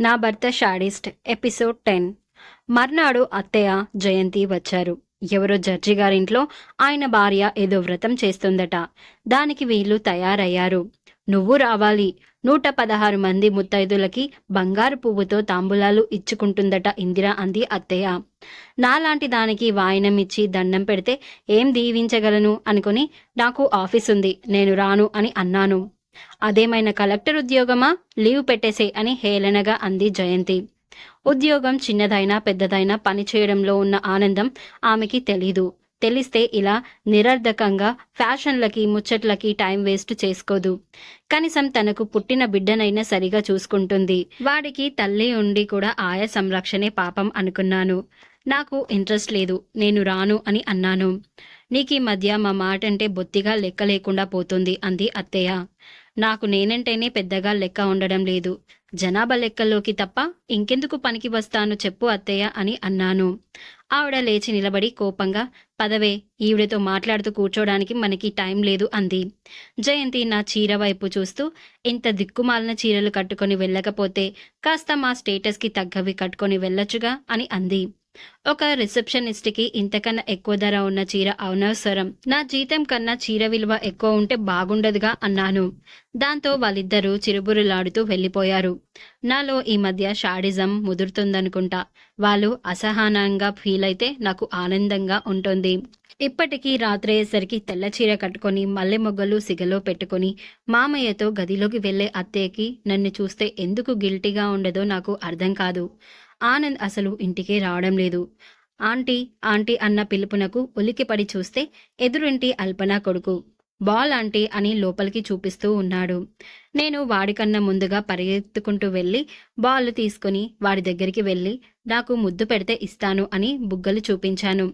నా భర్త sadist episode ten. మర్నాడు అత్తయ్య జయంతి వచ్చారు. ఎవరో జడ్జి గారింట్లో ఆయన భార్య ఏదో వ్రతం చేస్తుందట. దానికి వీళ్ళు తయారయ్యారు. నువ్వు రావాలి. నూట పదహారు మంది ముత్తైదులకి బంగారు పువ్వుతో తాంబూలాలు ఇచ్చుకుంటుందట ఇందిర అంది అత్తయ్య. నాలాంటి దానికి వాయనం ఇచ్చి దండం పెడితే ఏం దీవించగలను అనుకుని నాకు ఆఫీస్ ఉంది నేను రాను అని అన్నాను. అదేమైనా కలెక్టర్ ఉద్యోగమా? లీవ్ పెట్టేసే అని హేళనగా అంది జయంతి. ఉద్యోగం చిన్నదైనా పెద్దదైనా పని చేయడంలో ఉన్న ఆనందం ఆమెకి తెలీదు. తెలిస్తే ఇలా నిరర్ధకంగా ఫ్యాషన్లకి ముచ్చట్లకి టైం వేస్ట్ చేసుకోదు. కనీసం తనకు పుట్టిన బిడ్డనైనా సరిగా చూసుకుంటుంది. వాడికి తల్లి ఉండి కూడా ఆయా సంరక్షణే పాపం అనుకున్నాను. నాకు ఇంట్రెస్ట్ లేదు నేను రాను అని అన్నాను. నీకు ఈ మధ్య మా మాట అంటే బొత్తిగా లెక్క లేకుండా పోతుంది అంది అత్తయ్య. నాకు నేనంటేనే పెద్దగా లెక్క ఉండడం లేదు. జనాభా లెక్కల్లోకి తప్ప ఇంకెందుకు పనికి వస్తాను చెప్పు అత్తయ్య అని అన్నాను. ఆవిడ లేచి నిలబడి కోపంగా పదవే ఈవిడతో మాట్లాడుతూ కూర్చోడానికి మనకి టైం లేదు అంది. జయంతి నా చీర వైపు చూస్తూ ఇంత దిక్కుమాలిన చీరలు కట్టుకొని వెళ్ళకపోతే కాస్త మా స్టేటస్కి తగ్గవి కట్టుకొని వెళ్ళొచ్చుగా అని అంది. ఒక రిసెప్షనిస్ట్కి ఇంతకన్నా ఎక్కువ ధర ఉన్న చీర అనవసరం. నా జీతం కన్నా చీర విలువ ఎక్కువ ఉంటే బాగుండదుగా అన్నాను. దాంతో వాళ్ళిద్దరూ చిరుబురులాడుతూ వెళ్ళిపోయారు. నాలో ఈ మధ్య షాడిజం ముదురుతుందనుకుంటా. వాళ్ళు అసహనంగా ఫీల్ అయితే నాకు ఆనందంగా ఉంటుంది. ఇప్పటికీ రాత్రయ్యేసరికి తెల్ల చీర కట్టుకొని మల్లె మొగ్గలు సిగలో పెట్టుకొని మామయ్యతో గదిలోకి వెళ్ళే అత్తయ్యకి నన్ను చూస్తే ఎందుకు గిల్టీగా ఉండదో నాకు అర్థం కాదు. ఆనంద్ అసలు ఇంటికే రావడం లేదు. ఆంటీ ఆంటీ అన్న పిలుపునకు ఉలికిపడి చూస్తే ఎదురింటి అల్పన కొడుకు. బాల్ ఆంటీ అని లోపలికి చూపిస్తూ ఉన్నాడు. నేను వాడికన్నా ముందుగా పరిగెత్తుకుంటూ వెళ్ళి బాల్ తీసుకుని వాడి దగ్గరికి వెళ్ళి నాకు ముద్దు పెడితే ఇస్తాను అని బుగ్గలు చూపించాను.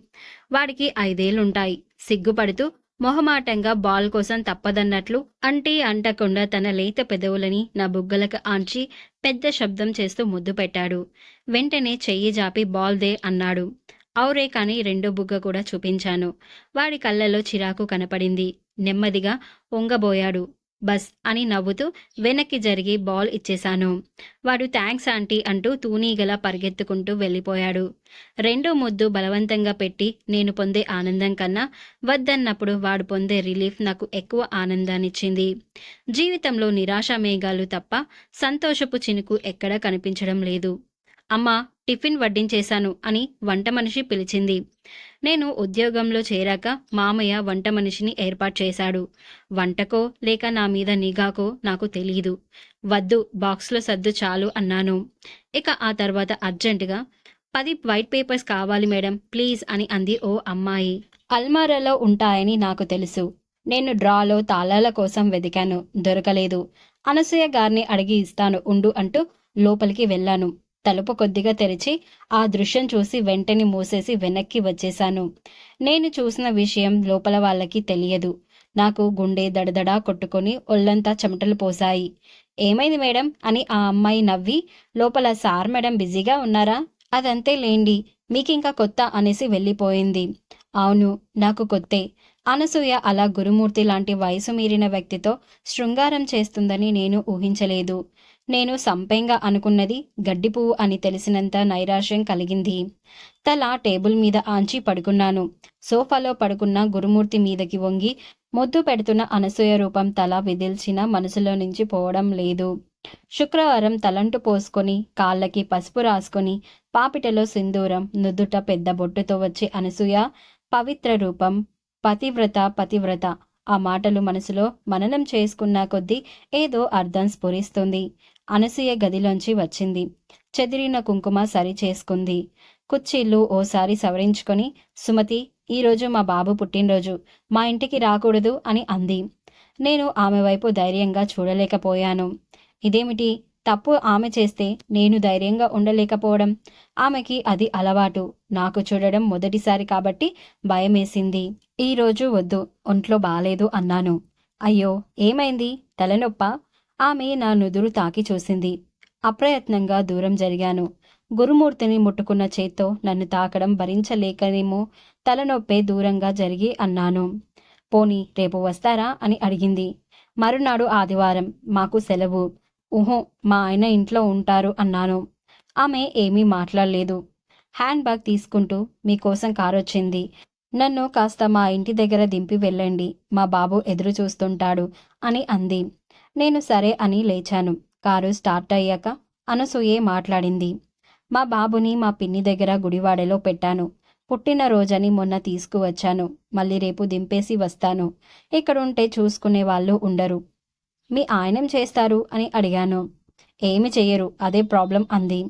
వాడికి ఐదేళ్ళుంటాయి సిగ్గుపడుతూ మొహమాటంగా బాల్ కోసం తప్పదన్నట్లు అంటీ అంటకుండా తన లేత పెదవులని నా బుగ్గలకు ఆంచి పెద్ద శబ్దం చేస్తూ ముద్దు పెట్టాడు. వెంటనే చెయ్యి జాపి బాల్ దే అన్నాడు. ఔరే కానీ రెండో బుగ్గ కూడా చూపించాను. వాడి కళ్ళలో చిరాకు కనపడింది. నెమ్మదిగా ఒంగబోయాడు బస్ అని నవ్వుతూ వెనక్కి జరిగి బాల్ ఇచ్చేశాను. వాడు థ్యాంక్స్ ఆంటీ అంటూ తూనీగలా పరిగెత్తుకుంటూ వెళ్ళిపోయాడు. రెండో ముద్దు బలవంతంగా పెట్టి నేను పొందే ఆనందం కన్నా వద్దన్నప్పుడు వాడు పొందే రిలీఫ్ నాకు ఎక్కువ ఆనందాన్నిచ్చింది. జీవితంలో నిరాశ మేఘాలు తప్ప సంతోషపు చినుకు ఎక్కడా కనిపించడం లేదు. అమ్మా టిఫిన్ వడ్డించేశాను అని వంట మనిషి పిలిచింది. నేను ఉద్యోగంలో చేరాక మామయ్య వంట మనిషిని ఏర్పాటు చేశాడు. వంటకో లేక నా మీద నిఘాకో నాకు తెలియదు వద్దు బాక్స్లో సర్దు చాలు అన్నాను. ఇక ఆ తర్వాత అర్జెంటుగా పది వైట్ పేపర్స్ కావాలి మేడం ప్లీజ్ అని అంది ఓ అమ్మాయి. అల్మారాలో ఉంటాయని నాకు తెలుసు. నేను డ్రాలో తాళాల కోసం వెతికాను దొరకలేదు. అనసూయ గారిని అడిగి ఇస్తాను ఉండు అంటూ లోపలికి వెళ్ళాను. తలుపు కొద్దిగా తెరిచి ఆ దృశ్యం చూసి వెంటనే మూసేసి వెనక్కి వచ్చేశాను. నేను చూసిన విషయం లోపల వాళ్ళకి తెలియదు. నాకు గుండె దడదడా కొట్టుకొని ఒళ్ళంతా చెమటలు పోసాయి ఏమైంది మేడం? అని ఆ అమ్మాయి నవ్వి లోపల సార్ మేడం బిజీగా ఉన్నారా? అదంతే లేండి మీకింకా కొత్త అనేసి వెళ్ళిపోయింది. అవును నాకు కొత్తే. అనసూయ అలా గురుమూర్తి లాంటి వయసు మీరిన వ్యక్తితో శృంగారం చేస్తుందని నేను ఊహించలేదు. నేను సంపెంగా అనుకున్నది గడ్డి పువ్వు అని తెలిసినంత నైరాశ్యం కలిగింది. తల టేబుల్ మీద ఆంచి పడుకున్నాను. సోఫాలో పడుకున్న గురుమూర్తి మీదకి వంగి ముద్దు పెడుతున్న అనసూయ రూపం తల విదిల్చిన మనసులో నుంచి పోవడం లేదు. శుక్రవారం తలంటు పోసుకొని కాళ్ళకి పసుపు రాసుకొని పాపిటలో సింధూరం నుదుట పెద్ద బొట్టుతో వచ్చే అనసూయ పవిత్ర రూపం పతివ్రత పతివ్రత ఆ మాటలు మనసులో మననం చేసుకున్న కొద్దీ ఏదో అర్థం స్ఫురిస్తుంది. అనసూయ గదిలోంచి వచ్చింది. చెదిరిన కుంకుమ సరి చేసుకుంది కుర్చీలు ఓసారి సవరించుకొని సుమతి ఈరోజు మా బాబు పుట్టినరోజు. మా ఇంటికి రాకూడదు అని అంది. నేను ఆమె వైపు ధైర్యంగా చూడలేకపోయాను. ఇదేమిటి? తప్పు ఆమె చేస్తే నేను ధైర్యంగా ఉండలేకపోవడం. ఆమెకి అది అలవాటు. నాకు చూడడం మొదటిసారి కాబట్టి భయమేసింది. ఈరోజు వద్దు ఒంట్లో బాలేదు అన్నాను. అయ్యో ఏమైంది? తలనొప్ప? ఆమె నా నుదురు తాకి చూసింది. అప్రయత్నంగా దూరం జరిగాను. గురుమూర్తిని ముట్టుకున్న చేత్తో నన్ను తాకడం భరించలేకనేమో తలనొప్పే దూరంగా జరిగి అన్నాను. పోనీ రేపు వస్తారా అని అడిగింది. మరునాడు ఆదివారం మాకు సెలవు. ఊహో మా ఆయన ఇంట్లో ఉంటారు అన్నాను. ఆమె ఏమీ మాట్లాడలేదు. హ్యాండ్ బ్యాగ్ తీసుకుంటూ మీకోసం కారొచ్చింది. నన్ను కాస్త మా ఇంటి దగ్గర దింపి వెళ్ళండి. మా బాబు ఎదురు చూస్తుంటాడు అని అంది. నేను సరే అని లేచాను. కారు స్టార్ట్ అయ్యాక అనసూయే మాట్లాడింది. మా బాబుని మా పిన్ని దగ్గర గుడివాడలో పెట్టాను. పుట్టినరోజని మొన్న తీసుకువచ్చాను. మళ్ళీ రేపు దింపేసి వస్తాను. ఇక్కడుంటే చూసుకునే వాళ్ళు ఉండరు. మీ ఆయనం చేస్తారు? అని అడిగాను. ఏమి చెయ్యరు అదే ప్రాబ్లం అంది.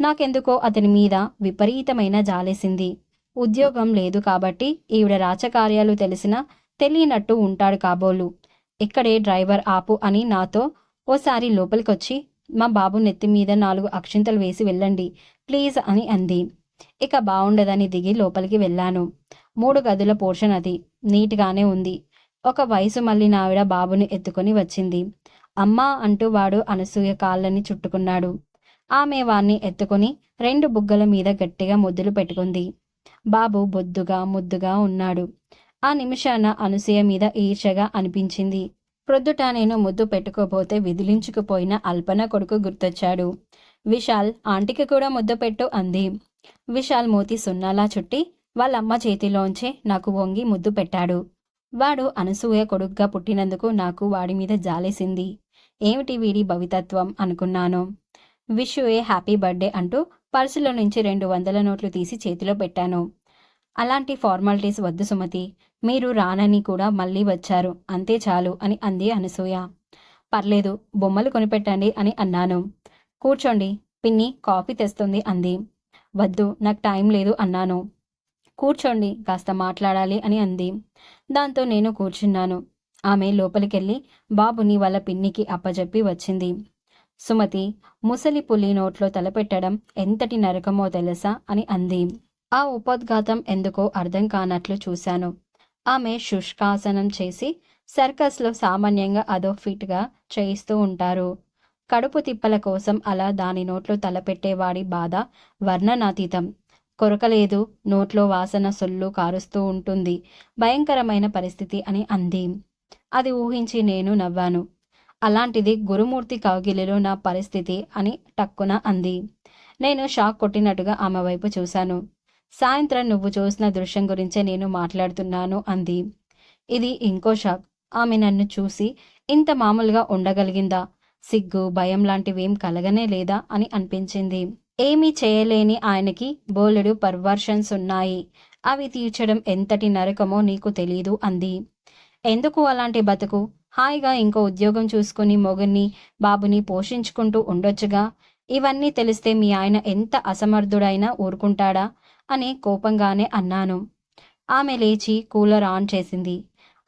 నాకెందుకో అతని మీద విపరీతమైన జాలేసింది. ఉద్యోగం లేదు కాబట్టి ఈవిడ రాచకార్యాలు తెలిసినా తెలియనట్టు ఉంటాడు కాబోలు. ఇక్కడే డ్రైవర్ ఆపు అని నాతో ఓసారి లోపలికొచ్చి మా బాబు నెత్తి మీద నాలుగు అక్షింతలు వేసి వెళ్ళండి ప్లీజ్ అని అంది. ఇక బాగుండదని దిగి లోపలికి వెళ్ళాను. మూడు గదుల పోర్షన్ అది నీట్గానే ఉంది. ఒక వయసు మళ్ళీ నావిడ బాబుని ఎత్తుకొని వచ్చింది. అమ్మా అంటూ వాడు అనసూయ కాళ్ళని చుట్టుకున్నాడు. ఆమె వాణ్ణి ఎత్తుకొని రెండు బుగ్గల మీద గట్టిగా ముద్దులు పెట్టుకుంది. బాబు బొద్దుగా ముద్దుగా ఉన్నాడు. ఆ నిమిషాన అనసూయ మీద ఈర్షగా అనిపించింది. ప్రొద్దుట నేను ముద్దు పెట్టుకోపోతే విదిలించుకుపోయిన అల్పన కొడుకు గుర్తొచ్చాడు. విశాల్ ఆంటీకి కూడా ముద్దు పెట్టు అంది. విశాల్ మూతి సున్నాలా చుట్టి వాళ్ళమ్మ చేతిలోంచే నాకు వంగి ముద్దు పెట్టాడు. వాడు అనసూయ కొడుగ్గా పుట్టినందుకు నాకు వాడి మీద జాలేసింది. ఏమిటి వీడి భవితత్వం అనుకున్నాను. విష్ ఏ హ్యాపీ బర్త్డే అంటూ పర్సులో నుంచి రెండు వందల నోట్లు తీసి చేతిలో పెట్టాను. అలాంటి ఫార్మాలిటీస్ వద్దు సుమతి. మీరు రానని కూడా మళ్ళీ వచ్చారు. అంతే చాలు అని అంది అనసూయ. పర్లేదు బొమ్మలు కొనిపెట్టండి అని అన్నాను. కూర్చోండి పిన్ని కాఫీ తెస్తుంది అంది. వద్దు నాకు టైం లేదు అన్నాను. కూర్చోండి కాస్త మాట్లాడాలి అని అంది. దాంతో నేను కూర్చున్నాను. ఆమె లోపలికెళ్ళి బాబుని వాళ్ళ పిన్నికి అప్పజెప్పి వచ్చింది. సుమతి ముసలి పులి నోట్లో తలపెట్టడం ఎంతటి నరకమో తెలుసా అని అంది. ఆ ఉపోద్ఘాతం ఎందుకో అర్థం కానట్లు చూశాను. ఆమె శుష్కాసనం చేసి సర్కస్లో సామాన్యంగా అదో ఫిట్గా చేయిస్తూ ఉంటారు. కడుపు తిప్పల కోసం అలా దాని నోట్లో తలపెట్టేవాడి బాధ వర్ణనాతీతం. కొరకలేదు నోట్లో వాసన సొల్లు కారుస్తూ ఉంటుంది. భయంకరమైన పరిస్థితి అని అంది. అది ఊహించి నేను నవ్వాను. అలాంటిది గురుమూర్తి కౌగిలిలో నా పరిస్థితి అని టక్కున అంది. నేను షాక్ కొట్టినట్టుగా ఆమె వైపు చూశాను. సాయంత్రం నువ్వు చూసిన దృశ్యం గురించే నేను మాట్లాడుతున్నాను అంది. ఇది ఇంకో షాక్. ఆమె నన్ను చూసి ఇంత మామూలుగా ఉండగలిగిందా? సిగ్గు భయం లాంటివేం కలగనే లేదా? అని అనిపించింది. ఏమీ చేయలేని ఆయనకి బోలెడు పర్వర్షన్స్ ఉన్నాయి. అవి తీర్చడం ఎంతటి నరకమో నీకు తెలీదు అంది. ఎందుకు అలాంటి బతుకు? హాయిగా ఇంకో ఉద్యోగం చూసుకుని మొగుని బాబుని పోషించుకుంటూ ఉండొచ్చుగా? ఇవన్నీ తెలిస్తే మీ ఆయన ఎంత అసమర్థుడైనా ఊరుకుంటాడా? అని కోపంగానే అన్నాను. ఆమె లేచి కూలర్ ఆన్ చేసింది.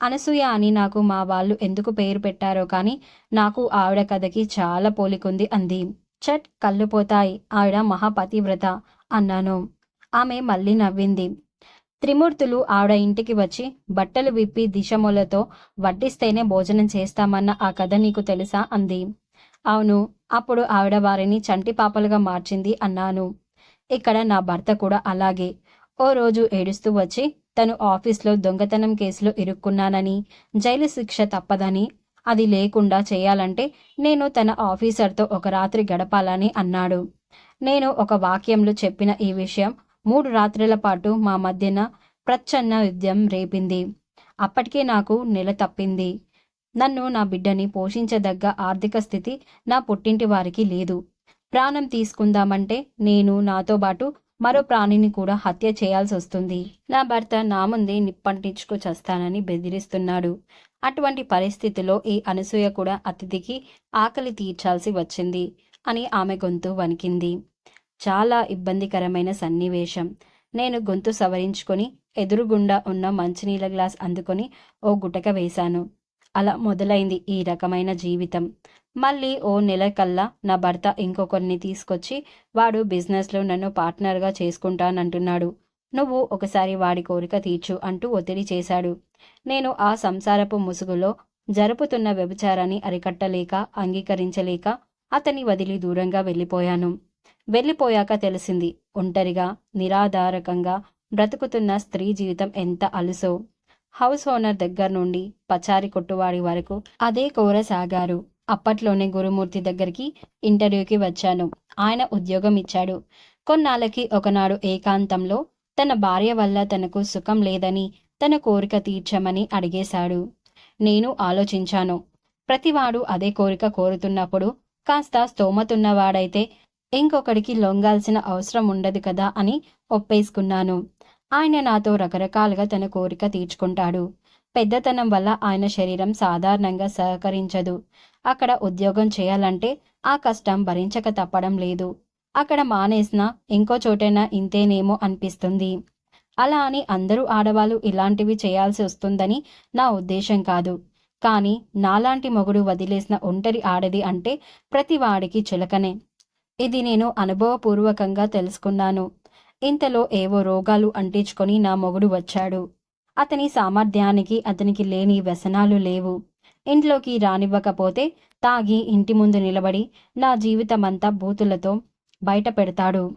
అనసూయ అని నాకు మా వాళ్ళు ఎందుకు పేరు పెట్టారో కానీ నాకు ఆవిడ కథకి చాలా పోలికుంది అంది. చట్ కళ్ళుపోతాయి ఆవిడ మహాపతివ్రత అన్నాను. ఆమె మళ్ళీ నవ్వింది. త్రిమూర్తులు ఆవిడ ఇంటికి వచ్చి బట్టలు విప్పి దిశములతో వడ్డిస్తేనే భోజనం చేస్తామన్న ఆ కథ నీకు తెలుసా? అంది. అవును అప్పుడు ఆవిడ వారిని చంటి పాపలుగా మార్చింది అన్నాను. ఇక్కడ నా భర్త కూడా అలాగే. ఓ రోజు ఏడుస్తూ వచ్చి తను ఆఫీస్లో దొంగతనం కేసులో ఇరుక్కున్నానని జైలు శిక్ష తప్పదని అది లేకుండా చేయాలంటే నేను తన ఆఫీసర్తో ఒక రాత్రి గడపాలని అన్నాడు. నేను ఒక వాక్యంలో చెప్పిన ఈ విషయం మూడు రాత్రుల పాటు మా మధ్యన ప్రచ్ఛన్న యుద్ధం రేపింది. అప్పటికే నాకు నెల తప్పింది. నన్ను నా బిడ్డని పోషించదగ్గ ఆర్థిక స్థితి నా పుట్టింటి వారికి లేదు. ప్రాణం తీసుకుందామంటే నేను నాతో పాటు మరో ప్రాణిని కూడా హత్య చేయాల్సి వస్తుంది. నా భర్త నా ముందే నిప్పంటించుకు చస్తానని బెదిరిస్తున్నాడు. అటువంటి పరిస్థితిలో ఈ అనసూయ కూడా అతిథికి ఆకలి తీర్చాల్సి వచ్చింది అని ఆమె గొంతు వణికింది. చాలా ఇబ్బందికరమైన సన్నివేశం. నేను గొంతు సవరించుకొని ఎదురుగుండా ఉన్న మంచినీళ్ళ గ్లాస్ అందుకొని ఓ గుటక వేశాను. అలా మొదలైంది ఈ రకమైన జీవితం. మళ్ళీ ఓ నెల కల్లా నా భర్త ఇంకొకరిని తీసుకొచ్చి వాడు బిజినెస్లో నన్ను పార్ట్నర్గా చేసుకుంటానంటున్నాడు. నువ్వు ఒకసారి వాడి కోరిక తీర్చు అంటూ ఒత్తిడి చేశాడు. నేను ఆ సంసారపు ముసుగులో జరుపుతున్న వ్యభిచారాన్ని అరికట్టలేక అంగీకరించలేక అతని వదిలి దూరంగా వెళ్ళిపోయాను. వెళ్ళిపోయాక తెలిసింది ఒంటరిగా నిరాధారకంగా బ్రతుకుతున్న స్త్రీ జీవితం ఎంత అలుసో. హౌస్ ఓనర్ దగ్గర నుండి పచారి కొట్టువాడి వరకు అదే కోరసాగారు అప్పట్లోనే గురుమూర్తి దగ్గరికి ఇంటర్వ్యూకి వచ్చాను. ఆయన ఉద్యోగం ఇచ్చాడు. కొన్నాళ్ళకి ఒకనాడు ఏకాంతంలో తన భార్య వల్ల తనకు సుఖం లేదని తన కోరిక తీర్చమని అడిగేశాడు. నేను ఆలోచించాను. ప్రతివాడు అదే కోరిక కోరుతున్నప్పుడు కాస్త స్తోమతున్నవాడైతే ఇంకొకడికి లొంగాల్సిన అవసరం ఉండదు కదా అని ఒప్పేసుకున్నాను. ఆయన నాతో రకరకాలుగా తన కోరిక తీర్చుకుంటాడు. పెద్దతనం వల్ల ఆయన శరీరం సాధారణంగా సహకరించదు. అక్కడ ఉద్యోగం చేయాలంటే ఆ కష్టం భరించక తప్పడం లేదు. అక్కడ మానేసినా ఇంకో చోటైనా ఇంతేనేమో అనిపిస్తుంది. అలా అని అందరూ ఆడవాళ్ళు ఇలాంటివి చేయాల్సి వస్తుందని నా ఉద్దేశం కాదు. కానీ నాలాంటి మొగుడు వదిలేసిన ఒంటరి ఆడది అంటే ప్రతి వాడికి చులకనే. ఇది నేను అనుభవపూర్వకంగా తెలుసుకున్నాను. ఇంతలో ఏవో రోగాలు అంటించుకొని నా మొగుడు వచ్చాడు. అతని సామర్థ్యానికి అతనికి లేని వ్యసనాలు లేవు. ఇంట్లోకి రానివ్వకపోతే తాగి ఇంటి ముందు నిలబడి నా జీవితమంతా బూతులతో బయట పెడతాడు.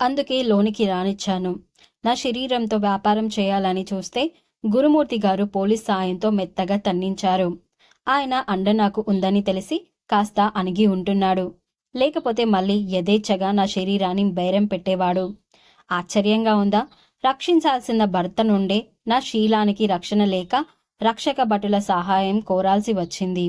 అందుకే లోనికి రానిచ్చాను. నా శరీరంతో వ్యాపారం చేయాలని చూస్తే గురుమూర్తి గారు పోలీస్ సాయంతో మెత్తగా తన్నించారు. ఆయన అండ నాకు ఉందని తెలిసి కాస్త అణిగి ఉంటున్నాడు. లేకపోతే మళ్ళీ యథేచ్ఛగా నా శరీరాన్ని బైరం పెట్టేవాడు. ఆశ్చర్యంగా ఉందా? రక్షించాల్సిన భర్త నుండే నా శీలానికి రక్షణ లేక రక్షక భటుల సహాయం కోరాల్సి వచ్చింది.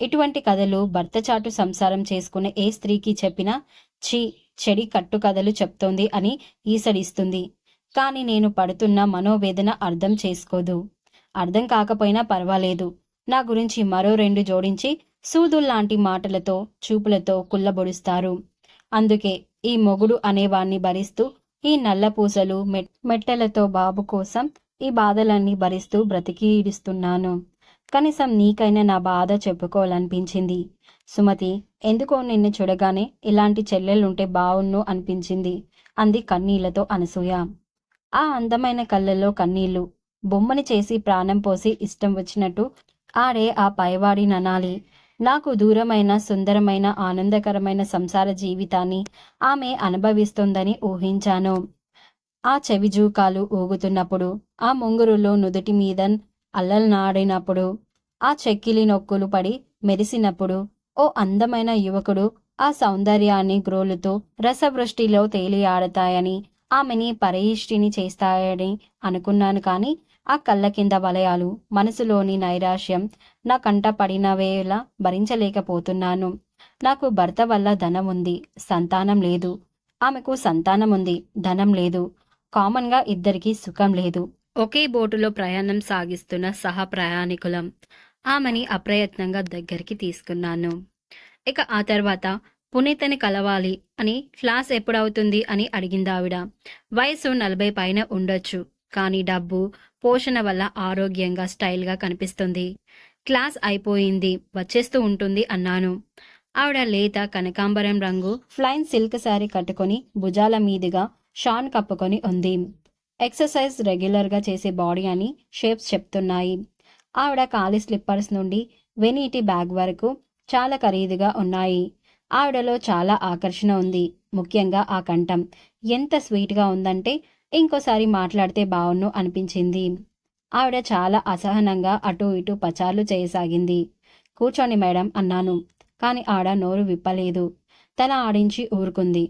ఇటువంటి కథలు భర్త చాటు సంసారం చేసుకునే ఏ స్త్రీకి చెప్పినా ఛీ చెడి కట్టు కథలు చెప్తోంది అని ఈసడిస్తుంది. కానీ నేను పడుతున్న మనోవేదన అర్థం చేసుకోదు. అర్థం కాకపోయినా పర్వాలేదు. నా గురించి మరో రెండు జోడించి సూదుల్లాంటి మాటలతో చూపులతో కుల్లబొడుస్తారు అందుకే ఈ మొగుడు అనేవాణ్ణి భరిస్తూ ఈ నల్ల పూసలు మెట్ మెట్టెలతో బాబు కోసం ఈ బాధలన్నీ భరిస్తూ బ్రతికి ఈడుస్తున్నాను కనీసం నీకైనా నా బాధ చెప్పుకోవాలనిపించింది. సుమతి ఎందుకో నిన్ను చూడగానే ఇలాంటి చెల్లెలుంటే బావున్ను అనిపించింది. అంది కన్నీళ్ళతో అనసూయ. ఆ అందమైన కళ్ళల్లో కన్నీళ్ళు. బొమ్మని చేసి ప్రాణం పోసి ఇష్టం వచ్చినట్టు ఆడే ఆ పైవాడి ననాలి. నాకు దూరమైన సుందరమైన ఆనందకరమైన సంసార జీవితాన్ని ఆమె అనుభవిస్తోందని ఊహించాను. ఆ చెవిజూకాలు ఊగుతున్నప్పుడు ఆ ముంగురులో నుదుటి మీద అల్లల్నాడినప్పుడు ఆ చెక్కిలి నొక్కులు పడి మెరిసినప్పుడు ఓ అందమైన యువకుడు ఆ సౌందర్యాన్ని గ్రోలుతూ రసవృష్టిలో తేలియాడతాయని ఆమెని పరయిష్టిని చేస్తాయని అనుకున్నాను కానీ ఆ కళ్ళ కింద వలయాలు మనసులోని నైరాశ్యం నా కంట పడినవేలా భరించలేకపోతున్నాను. నాకు భర్త వల్ల ధనం ఉంది సంతానం లేదు. ఆమెకు సంతానం ఉంది ధనం లేదు. కామన్గా ఇద్దరికి సుఖం లేదు. ఒకే బోటులో ప్రయాణం సాగిస్తున్న సహ ప్రయాణికులం. ఆమెని అప్రయత్నంగా దగ్గరికి తీసుకున్నాను. ఇక ఆ తర్వాత పునీతని కలవాలి అని క్లాస్ ఎప్పుడవుతుంది? అని అడిగింది ఆవిడ వయసు నలభై పైన ఉండొచ్చు కానీ డబ్బు పోషణ వల్ల ఆరోగ్యంగా స్టైల్గా కనిపిస్తుంది. క్లాస్ అయిపోయింది వచ్చేస్తూ ఉంటుంది అన్నాను. ఆవిడ లేత కనకాంబరం రంగు ఫ్లైన్ సిల్క్ శారీ కట్టుకొని భుజాల మీదుగా షాన్ కప్పుకొని ఉంది. ఎక్సర్సైజ్ రెగ్యులర్గా చేసే బాడీ అని షేప్స్ చెప్తున్నాయి. ఆవిడ ఖాళీ స్లిప్పర్స్ నుండి వెనీటి బ్యాగ్ వరకు చాలా ఖరీదుగా ఉన్నాయి. ఆవిడలో చాలా ఆకర్షణ ఉంది. ముఖ్యంగా ఆ కంఠం. ఎంత స్వీట్గా ఉందంటే ఇంకోసారి మాట్లాడితే బావును అనిపించింది. ఆవిడ చాలా అసహనంగా అటు ఇటు పచార్లు చేయసాగింది. కూర్చోండి మేడం అన్నాను. కాని ఆడ నోరు విప్పలేదు. తల ఆడించి ఊరుకుంది.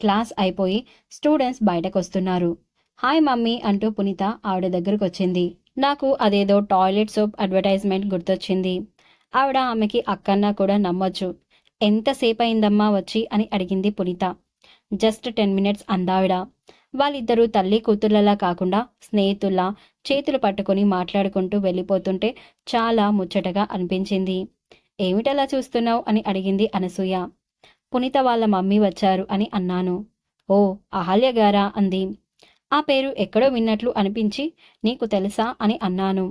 క్లాస్ అయిపోయి స్టూడెంట్స్ బయటకొస్తున్నారు. హాయ్ మమ్మీ అంటూ పునీత ఆవిడ దగ్గరకు వచ్చింది నాకు అదేదో టాయిలెట్ సోప్ అడ్వర్టైజ్మెంట్ గుర్తొచ్చింది. ఆవిడ ఆమెకి అక్కన్నా కూడా నమ్మొచ్చు. ఎంతసేపు అయిందమ్మా వచ్చి అని అడిగింది పునీత. జస్ట్ టెన్ మినిట్స్ అందావిడ. వాళ్ళిద్దరూ తల్లి కూతుర్లలా కాకుండా స్నేహితుల్లా చేతులు పట్టుకొని మాట్లాడుకుంటూ వెళ్ళిపోతుంటే చాలా ముచ్చటగా అనిపించింది. ఏమిటలా చూస్తున్నావు? అని అడిగింది అనసూయ. పునీత వాళ్ళ మమ్మీ వచ్చారు అని అన్నాను. ఓ అహల్య గారా అంది. ఆ పేరు ఎక్కడో విన్నట్లు అనిపించి నీకు తెలుసా అని అన్నాను.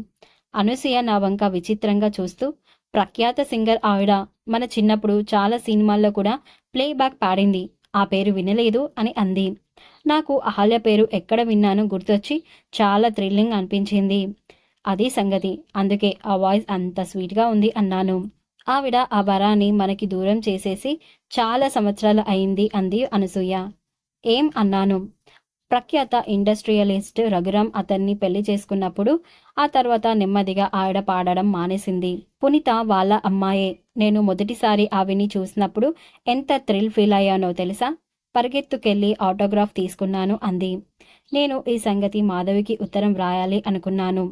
అనుసూయ నా వంక విచిత్రంగా చూస్తూ ప్రఖ్యాత సింగర్ ఆవిడ మన చిన్నప్పుడు చాలా సినిమాల్లో కూడా ప్లేబ్యాక్ పాడింది ఆ పేరు వినలేదు అని అంది. నాకు అహల్య పేరు ఎక్కడ విన్నానో గుర్తొచ్చి చాలా థ్రిల్లింగ్ అనిపించింది. అదే సంగతి అందుకే ఆ వాయిస్ అంత స్వీట్గా ఉంది అన్నాను. ఆవిడ ఆ వరాన్ని మనకి దూరం చేసేసి చాలా సంవత్సరాలు అయింది అంది అనసూయ. ఏం అన్నాను? ప్రఖ్యాత ఇండస్ట్రియలిస్ట్ రఘురాం అతన్ని పెళ్ళి చేసుకున్నప్పుడు ఆ తర్వాత నెమ్మదిగా ఆవిడ పాడడం మానేసింది. పునీత వాళ్ళ అమ్మాయే. నేను మొదటిసారి ఆవిని చూసినప్పుడు ఎంత థ్రిల్ ఫీల్ అయ్యానో తెలుసా? పరిగెత్తుకెళ్ళి ఆటోగ్రాఫ్ తీసుకున్నాను అంది. నేను ఈ సంగతి మాధవికి ఉత్తరం వ్రాయాలి అనుకున్నాను.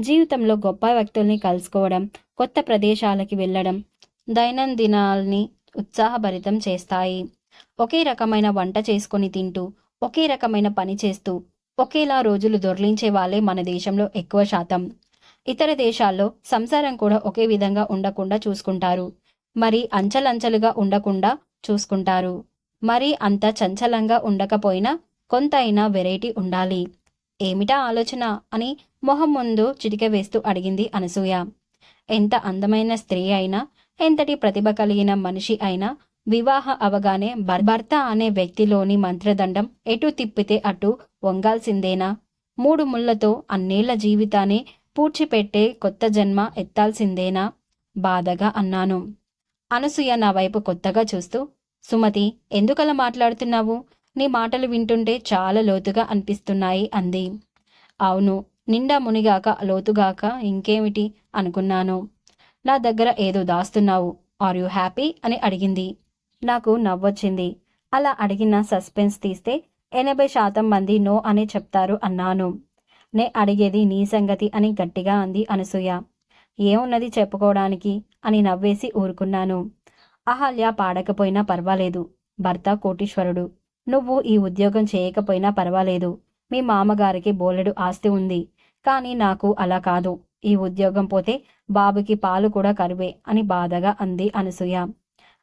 జీవితంలో గొప్ప వ్యక్తుల్ని కలుసుకోవడం కొత్త ప్రదేశాలకి వెళ్ళడం దైనందినాల్ని ఉత్సాహభరితం చేస్తాయి. ఒకే రకమైన వంట చేసుకొని తింటూ ఒకే రకమైన పని చేస్తూ ఒకేలా రోజులు దొర్లించే వాళ్ళే మన దేశంలో ఎక్కువ శాతం. ఇతర దేశాల్లో సంసారం కూడా ఒకే విధంగా ఉండకుండా చూసుకుంటారు. మరి అంచలంచలుగా ఉండకుండా చూసుకుంటారు. మరి అంత చంచలంగా ఉండకపోయినా కొంత అయినా వెరైటీ ఉండాలి. ఏమిటా ఆలోచన? అని మొహం ముందు చిటిక వేస్తూ అడిగింది అనసూయ. ఎంత అందమైన స్త్రీ అయినా ఎంతటి ప్రతిభ కలిగిన మనిషి అయినా వివాహ అవగానే భర్త అనే వ్యక్తిలోని మంత్రదండం ఎటు తిప్పితే అటు వంగాల్సిందేనా? మూడు ముళ్ళతో అన్నేళ్ళ జీవితాన్ని పూడ్చిపెట్టే కొత్త జన్మ ఎత్తాల్సిందేనా? బాధగా అన్నాను. అనసూయ నా వైపు కొత్తగా చూస్తూ సుమతి ఎందుకలా మాట్లాడుతున్నావు? నీ మాటలు వింటుంటే చాలా లోతుగా అనిపిస్తున్నాయి అంది. అవును నిండా మునిగాక లోతుగాక ఇంకేమిటి అనుకున్నాను. నా దగ్గర ఏదో దాస్తున్నావు. Are you happy? అని అడిగింది. నాకు నవ్వొచ్చింది. అలా అడిగిన సస్పెన్స్ తీస్తే ఎనభై శాతం మంది నో అనే చెప్తారు అన్నాను. నే అడిగేది నీ సంగతి అని గట్టిగా అంది అనసూయ. ఏమున్నది చెప్పుకోవడానికి? అని నవ్వేసి ఊరుకున్నాను. అహల్య పాడకపోయినా పర్వాలేదు. భర్త కోటీశ్వరుడు. నువ్వు ఈ ఉద్యోగం చేయకపోయినా పర్వాలేదు. మీ మామగారికి బోలెడు ఆస్తి ఉంది. కానీ నాకు అలా కాదు. ఈ ఉద్యోగం పోతే బాబుకి పాలు కూడా కరువే అని బాధగా అంది అనసూయ.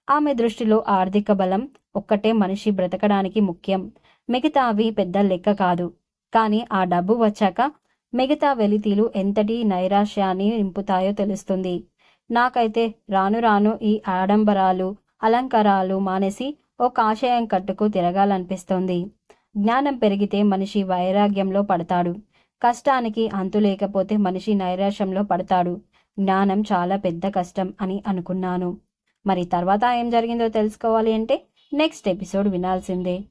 ఆమె దృష్టిలో ఆర్థిక బలం ఒక్కటే మనిషి బ్రతకడానికి ముఖ్యం. మిగతావి పెద్ద లెక్క కాదు. కానీ ఆ డబ్బు వచ్చాక మిగతా వెలితీలు ఎంతటి నైరాశ్యాన్ని నింపుతాయో తెలుస్తుంది. నాకైతే రాను రాను ఈ ఆడంబరాలు అలంకారాలు మానేసి ఓ కాషాయం కట్టుకు తిరగాలనిపిస్తోంది. జ్ఞానం పెరిగితే మనిషి వైరాగ్యంలో పడతాడు. కష్టానికి అంతు లేకపోతే మనిషి నైరాశ్యంలో పడతాడు. జ్ఞానం చాలా పెద్ద కష్టం అని అనుకున్నాను. మరి తర్వాత ఏం జరిగిందో తెలుసుకోవాలి అంటే నెక్స్ట్ ఎపిసోడ్ వినాల్సిందే.